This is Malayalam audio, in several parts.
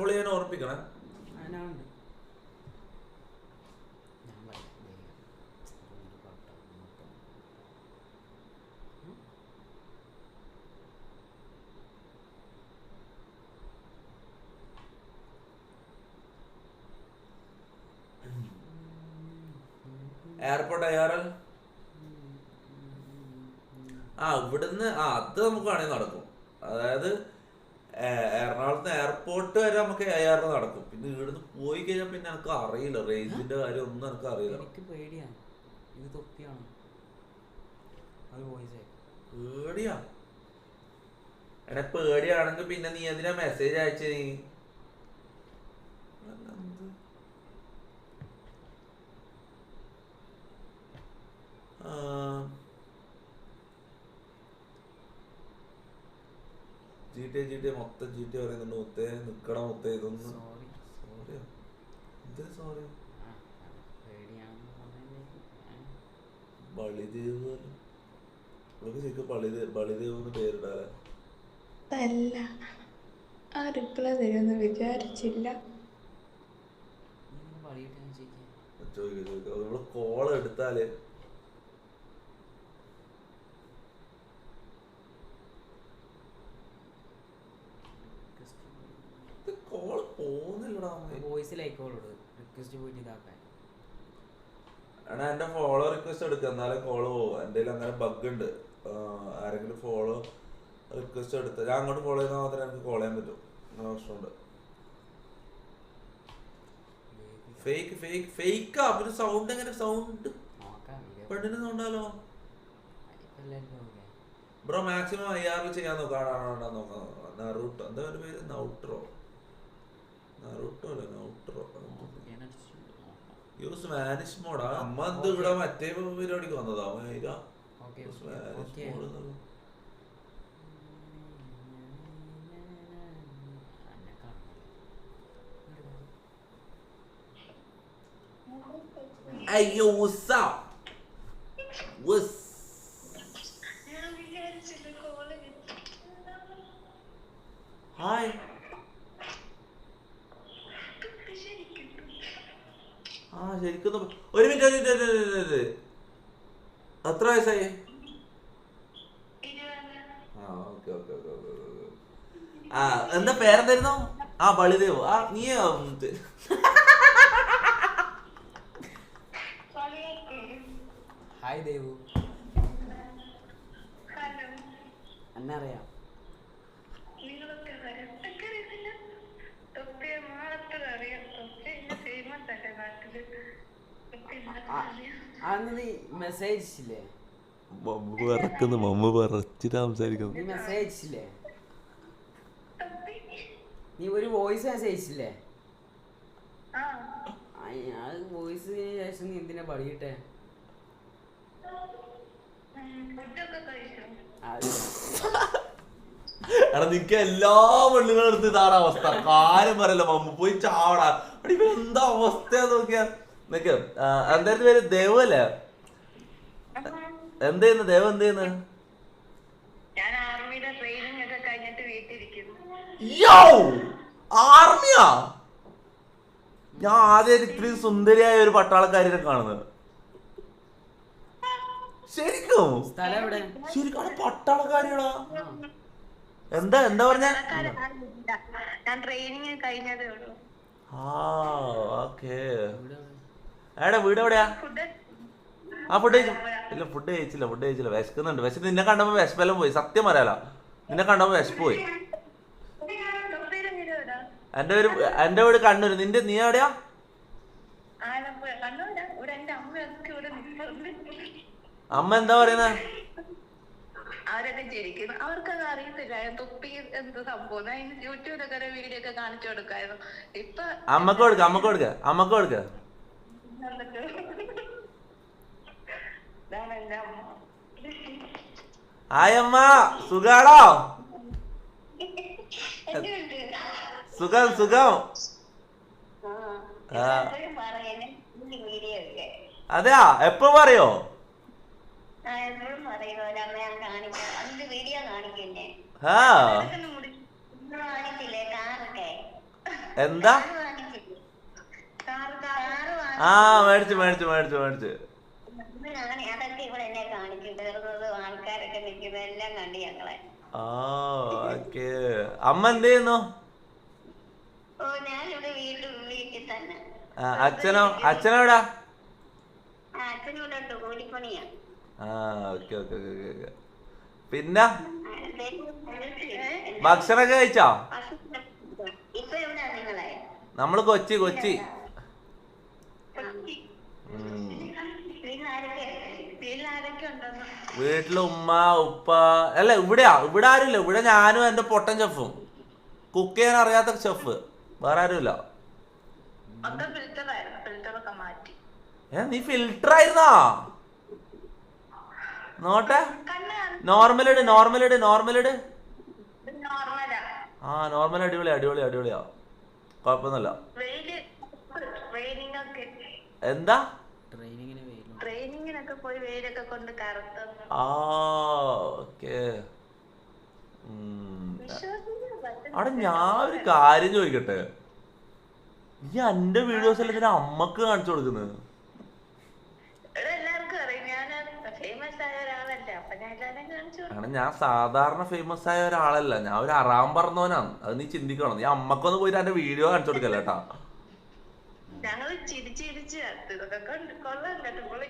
അൺഫോളോ ചെയ്യാൻ ഓർപ്പിക്കണേ? എയർപോർട്ട് അയ്യാറൽ ആ ഇവിടുന്ന് ആ അത് നമുക്ക് വേണമെങ്കിൽ നടക്കും. അതായത് എറണാകുളത്ത് എയർപോർട്ട് വരെ നമുക്ക് അയ്യാറിന് നടക്കും. പിന്നെ ഇവിടുന്ന് പോയി കഴിഞ്ഞാൽ പിന്നെ എനിക്ക് അറിയില്ല. റേഞ്ചിന്റെ കാര്യം ഒന്നും എനിക്ക് അറിയില്ല. എനിക്ക് പേടിയാണ് ഇത് തൊപ്പിയാണ്. അത് വോയിസ് പേടിയാ. എടാ പേടിയാണെങ്കിൽ പിന്നെ നീ എന്തിനാ മെസ്സേജ് അയച്ച നീ എന്ത്? ആ. ജി ടി ജി ടി മൊത്തം ജി ടി പറയുന്നുണ്ട്. മുത്തേ നിക്കട മുത്തേ ഇതൊന്നും. സോറി സോറിയോ എന്തിനു സോറി ബളിദേവ് നമുക്ക് ശരിക്കും ബളിദേവ് ബളിദേവ് എന്ന് പേരിടാല്ലേ? അല്ല ആ റിപ്ലൈ തരുമെന്ന് വിചാരിച്ചില്ല. ചോദിക്കാം ചോദിക്കാം. നമ്മൾ കോൾ എടുത്താൽ കോൾ പോകുന്നില്ലടാ വോയിസിൽ ആയിക്കോളൂ റിക്വസ്റ്റ് പോയിട്ട് ഇതാക്കാൻ. എടാ എന്റെ ഫോളോ റിക്വസ്റ്റ് എടുക്ക. എന്നാലേ കോൾ പോകും എന്റെ അങ്ങനെ ബഗ് ഉണ്ട്. ആരെങ്കിലും ഫോളോ റിക്വസ്റ്റ് എടുത്ത്. ഞാൻ അങ്ങോട്ട് ഫോളോ ചെയ്താൽ മാത്രമേ എനിക്ക് കോൾ ചെയ്യാൻ പറ്റും. അങ്ങനെ പ്രശ്നമുണ്ട്. ഫേക്ക് ഫേക്ക് ഫേക്കാ പിന്നെ സൗണ്ട് എങ്ങനെ? സൗണ്ട് പെണ്ണിന് സൗണ്ടാലോ ബ്രോ മാക്സിമം ഐ ആറിൽ ചെയ്യാൻ നോക്കാം. നോക്കാം നറൂട്ടോ എന്താ ഒരു പേര്? ഔട്ടറോ നൗട്രോ യൂസ് സ്പാനിഷ് മോഡാ അമ്മ എന്ത് ഇവിടെ മറ്റേ പരിപാടിക്ക് വന്നതാ സ്പാനിഷ് ഓക്കെ മോഡ് അയ്യോ ഉസ ഉസ് ഹായ് ആ ശരിക്കും ഒരു മിനിറ്റ് എത്ര വയസ്സായി? ആ ഓക്കെ ഓക്കെ ഓക്കെ ഓക്കെ ആ എന്താ പേരെന്തായിരുന്നു? ആ ബളിദേവ്. ആ നീ ഹായ് ദേവു. എന്നെ അറിയാം അന്ന് നീ മെസ്സേജ് ഇല്ലേ? മമ്മ പറക്കുന്നു മമ്മ പറച്ചിട്ട് സംസാരിക്കുന്നു. നീ മെസ്സേജ് ഇല്ലേ? നീ ഒരു വോയിസ് മെസ്സേജ് ഇല്ലേ? അത് വോയിസിന് ശേഷം നീ എന്തിനാ പടിയിട്ടെ? എടാ നിക്ക എല്ലാ പെണ്ണുങ്ങളും എടുത്ത് ഇതാണ് അവസ്ഥ. കാര്യം പറയല്ലോ മമ്മ പോയി ചാവടാ. എന്താ അവസ്ഥ നോക്കിയാ? നിക്ക്. പേര്? ദേവ് അല്ലേ? എന്ത് ചെയ്യുന്നു? ദേവ് എന്ത് ചെയ്യുന്നു? ഞാൻ ആർമിയുടെ ട്രെയിനിങ് കഴിഞ്ഞിട്ട് വീട്ടിലിരിക്കുന്നു. യോ! ആർമിയാ? ഞാൻ ആദ്യം ഇത്രയും സുന്ദരിയായ ഒരു പട്ടാളക്കാരിനെ കാണുന്നത്. ശരിക്കും? ശരിക്കും പട്ടാളക്കാരികളാ? എന്താ എന്താ പറഞ്ഞ? ഞാൻ ട്രെയിനിങ് കഴിഞ്ഞതേ ഉള്ളൂ. ആ ഓക്കേ. എടാ വീട് എവിടെയാ? ആ ഫുഡ് കഴിച്ചു? ഇല്ല ഫുഡ് കഴിച്ചില്ല ഫുഡ് കഴിച്ചില്ല. വിശക്കുന്നുണ്ട്. വിശക്ക് നിന്നെ കണ്ടപ്പോ വിശപ്പെല്ലാം പോയി. സത്യം പറയാലോ. നിന്നെ കണ്ടപ്പോ വിശപ്പ് പോയി. എന്റെ ഒരു എന്റെ വീട് കണ്ണൂര്. നിന്റെ നീ എവിടെയാ? അമ്മ എന്താ പറയുന്ന? അവരൊക്കെ ചിരിക്കുന്നു. അവർക്കത് അറിയത്തില്ല. തൊപ്പി എന്ത് സംഭവം. ഞാൻ യൂട്യൂബിലൊക്കെ ഒരു വീഡിയോ ഒക്കെ കാണിച്ചു കൊടുക്കായിരുന്നു ഇപ്പൊ അമ്മയ്ക്ക് കൊടുക്ക അമ്മയ്ക്ക് കൊടുക്ക അമ്മയ്ക്ക് കൊടുക്ക. എന്നിട്ട് ഇതാണ് എന്റെ അമ്മ. ഹായ് അമ്മ സുഖാണോ? സുഖം സുഖം. അതെയാ? എപ്പോ പറയോ? ആ ആ മേടിച്ചു മേടിച്ചു മേടിച്ചു മേടിച്ചു. അതൊക്കെ ഇവിടെ എന്നെ കാണിച്ചു തീർന്നതും ആൾക്കാരൊക്കെ കണ്ടു ഞങ്ങളെ. ഓക്കെ. അമ്മ എന്ത് ചെയ്യുന്നു? ഓ വീട്ടിൽ വീട്ടിൽ തന്നെ. അച്ഛനോ അച്ഛനോടാ ആ ഭക്ഷണൊക്കെ കൂലിപ്പണിയാ. ആ ഓക്കെ ഓക്കെ ഓക്കെ ഓക്കെ പിന്നെ? ആ, ദേ, ഏ? ഭക്ഷണമൊക്കെ കഴിച്ചോ? കൊച്ചി കൊച്ചി. കൊച്ചി. വീട്ടിൽ ഉമ്മ ഉപ്പ അല്ല ഇവിടെയാ. ഇവിടെ ആരുമില്ല. ഇവിടെ ഞാനും എന്റെ പൊട്ടൻ ഷെഫും കുക്ക് ചെയ്യാൻ അറിയാത്ത ഷെഫ് വേറെ ആരുമില്ല. ഏ നീ ഫിൽട്ടർ ആയിരുന്നാ? നോട്ടെ. കണ്ണ് നോർമൽ ഇട് നോർമൽ ഇട് നോർമൽ ഇട്. നോർമലാ ആ. നോർമൽ അടിപൊളി അടിപൊളി അടിപൊളിയാ കുഴപ്പമൊന്നുമില്ല. വെയിൽ ട്രെയിനിങ് ഒക്കെ എന്താ ട്രെയിനിങ്ങിന് ട്രെയിനിങ്ങിനൊക്കെ പോയി വെയിലൊക്കെ കൊണ്ട് കറുത്തെന്ന് ആ ഓക്കെ. വിശ്വസിക്കാൻ അവിടെ ഞാൻ ഒരു കാര്യം ചോദിക്കട്ടെ? നീ എന്റെ വീഡിയോസ് എല്ലാം ഇതിന് അമ്മയ്ക്ക് കാണിച്ചു കൊടുക്കുന്നത് ഞാൻ. കാരണം സാധാരണ ഫേമസ് ആയ ഒരാളല്ല. ഞാൻ ഒരു അറാം പറഞ്ഞവനാണ്. അത് നീ ചിന്തിക്കണം. നീ അമ്മക്കൊന്ന് പോയിട്ട് എന്റെ വീഡിയോ കാണിച്ചു കൊടുക്കല്ല കേട്ടാ ഞങ്ങൾ ചിരിച്ച് ചിരിച്ച് കത്ത് ഇതൊക്കെ കൊണ്ട് കൊള്ളാം കേട്ടോ പൊളി.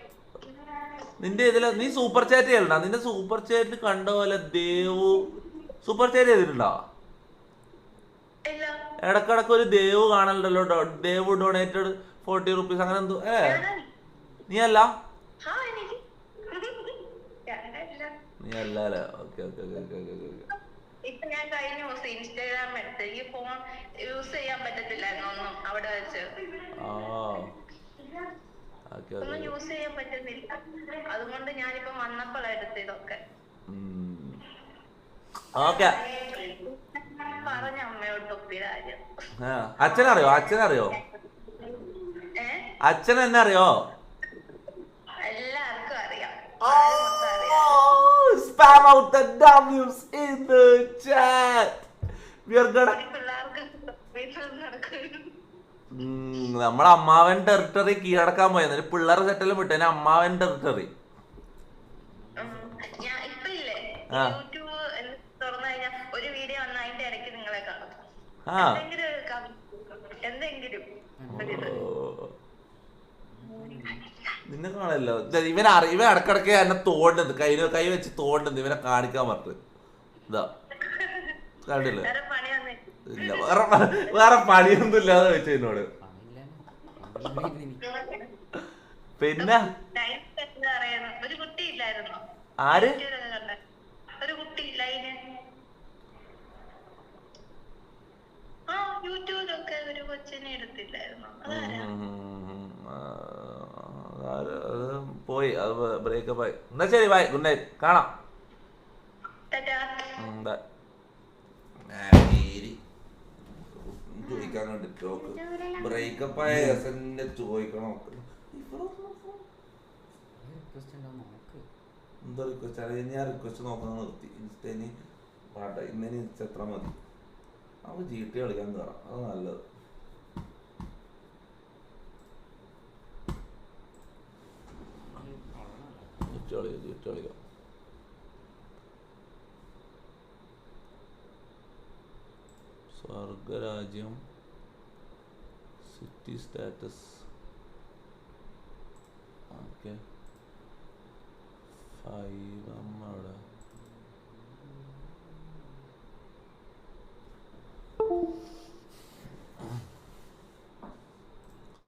നിന്റെ ഇതിൽ നീ സൂപ്പർ ചാറ്റ് ചെയ്യണ്ട നിന്റെ സൂപ്പർ ചാറ്റ് കണ്ട പോലെ ദേവു സൂപ്പർ ചാറ്റ് ചെയ്തിട്ടുണ്ടോ? ഇടക്കിടക്ക് ഒരു ദേവ് കാണലുണ്ടല്ലോ ദേവ് ഡൊണേറ്റഡ് ഫോർട്ടി റുപ്പീസ് അങ്ങനെ എന്തോ ഏ? നീ അല്ല. നീ അല്ലേ okay okay okay okay okay. ഇപ്പൊ ഞാൻ കഴിഞ്ഞ ദിവസം ഇൻസ്റ്റാഗ്രാം എടുത്ത് ഈ ഫോൺ യൂസ് ചെയ്യാൻ പറ്റത്തില്ലായിരുന്നു ഒന്നും അവിടെ വെച്ച്. ഒന്നും യൂസ് ചെയ്യാൻ പറ്റുന്നില്ല. അതുകൊണ്ട് ഞാനിപ്പോ വന്നപ്പോൾ എടുത്ത് ഇതൊക്കെ ഓക്കെ. പറഞ്ഞ അമ്മയോട് അച്ഛനറിയോ? അച്ഛനറിയോ? ഏ? അച്ഛൻ എന്നെ അറിയോ? എല്ലാവർക്കും അറിയാം. Spam out the W's in the chat. We are gonna. നമ്മളെ അമ്മാവൻ ടെറിട്ടറി കീഴടക്കാൻ പോയത് പിള്ളേർ സെറ്റെല്ലാം വിട്ടേനെ അമ്മാവൻ ടെറിട്ടറി ആ. യൂട്യൂബ് എന്ന് തുറന്നു കഴിഞ്ഞാൽ ഒരു വീഡിയോ വന്ന അതിന്റെ ഇടയ്ക്ക് നിങ്ങളെ കാണും ആ എന്തെങ്കിലും ഒരു കം- എന്തെങ്കിലും ഒരിത്. നിന്നെ കാണല്ലോ ഇവൻ ഇവൻ ഇടക്കിടക്ക് എന്നെ തോണ്ടുന്നത് കൈ കൈ വെച്ച് തോണ്ടുന്നത് ഇവനെ കാണിക്കാൻ പറഞ്ഞു. ഇതാ. കണ്ടില്ലേ? വേറെ പണിയൊന്നും ഇല്ല. വേറെ വേറെ പണിയൊന്നും ഇല്ലാതെ വെച്ചു എന്നോട്. പിന്നെ? ആര്? യൂട്യൂബിലൊക്കെ ഒരു കൊച്ചിനെ എടുത്തില്ലായിരുന്നോ അതാരാ ഉം, ആ, അത് അത് പോയി അത് ബ്രേക്കപ്പ് ആയി എന്നാ ശരി ബൈ ഗുഡ് നൈറ്റ് കാണാം. ബ്രേക്കപ്പ് ആയ എസന്റെ ചോദിക്കണം. എന്താ റിക്വസ്റ്റ് ഞാൻ റിക്വസ്റ്റ് നോക്കാൻ നിർത്തി. ഇൻസ്റ്റേന് പാട്ട. ഇന്നേന് ഇൻസ്റ്റ എത്ര മതി. നമുക്ക് ജി ടി കളിക്കാൻ കയറാം അത് നല്ലത്. ജിറ്റ് കളിക്കാം ജിറ്റ് കളിക്കാം സ്വർഗരാജ്യം സിറ്റി സ്റ്റാറ്റസ് ഓക്കെ ഫൈവ് അവിടെ.